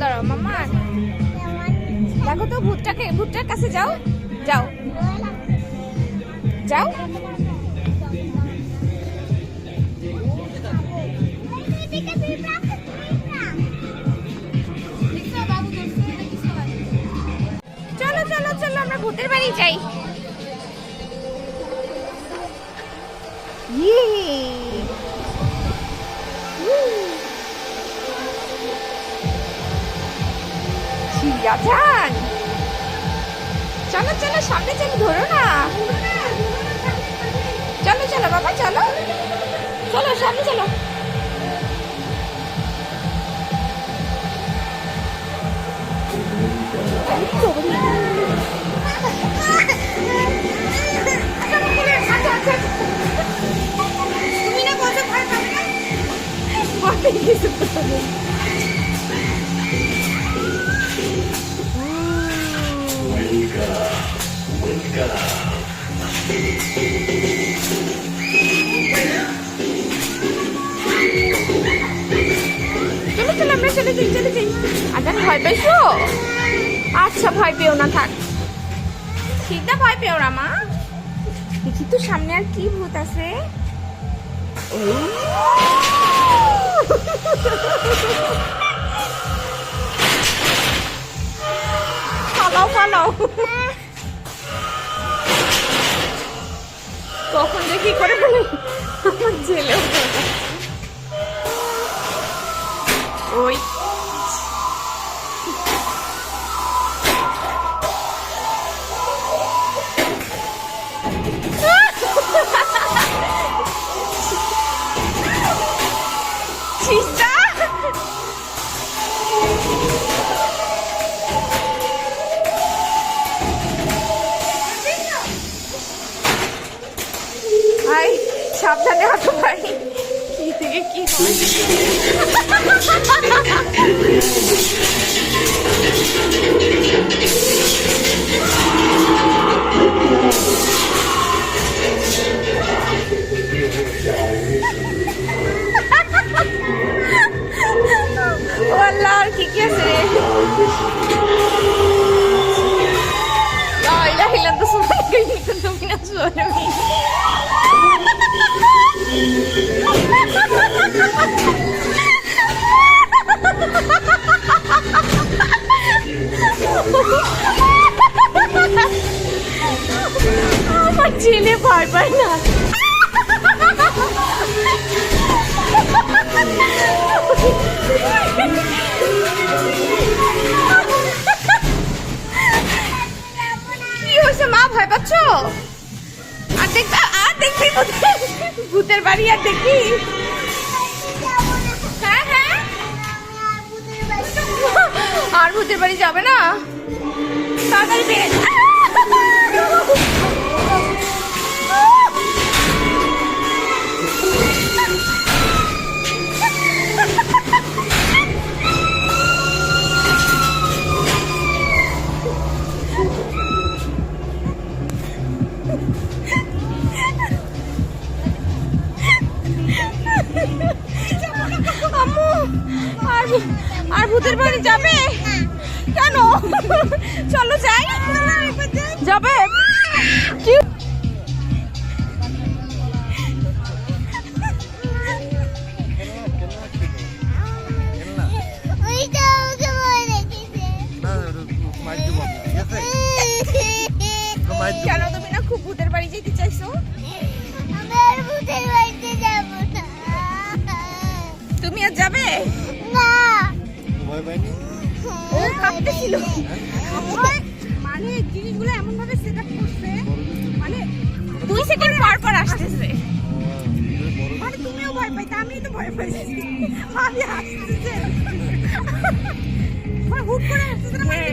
দাঁড়াও মাম্মা দেখো তো কাছে যাও। যাও। যাও। চলো চলো চলো, আমরা ভূতের বাড়ি যাই। ইয়ে। চিড়িয়াখান চলো চলো সামনে চলো ধরো না। চলো চলো বাবা চলো। চলো আজান ভয় পাইছো আচ্ছা ভয় পেও না, থাক। সীতা ভয় পেও না, মা। দেখি তো সামনে আর কি ভূত আছে! পালাও পালাও কখন যে কি করে ফেলে আমার ছেলেও ওই সাবধানে হাঁটো ভাই কি থেকে কি হয় ও আল্লাহ আর কি কি আছে রে না কি হয়েছে মা ভয় পাচ্ছ আর দেখতে আর দেখবি ভূতের- বাড়ি আর দেখবি হ্যাঁ আর ভূতের বাড়ি যাবে না। তাড়াতাড়ি বাড়ি যাবে? কেন? চলো যাই। যাবে? কেন তুমি না খুব ভূতের বাড়ি যেতে চাইছো? তুমি আর যাবে? না। ভয় পাইনি ও কাঁপতেছিল। মানে জিনিসগুলো এমন ভাবে সেট আপ করছে মানে দুই সেকেন্ড পর পর আসতেছে। মানে তুমিও ভয় পাইতে আমি তো ভয় পাইছি। আমি আসতেছে মানে হুট করে আসতেছে মানে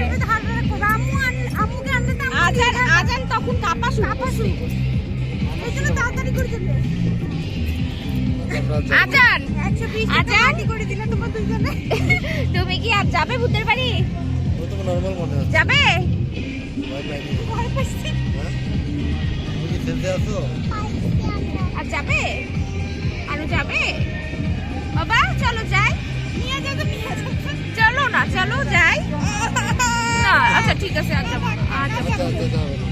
আম্মু আম্মুকে তো আজান আজান তখন কাঁপা শুরু কাঁপা শুরু আজান! আজান! তুমি কি আর যাবে ভূতের বাড়ি? যাবে? আর যাবে? আরও যাবে? বাবা চলো যাই। নিয়ে যাবে চলো না চলো যাই। আচ্ছা ঠিক আছে আচ্ছা আচ্ছা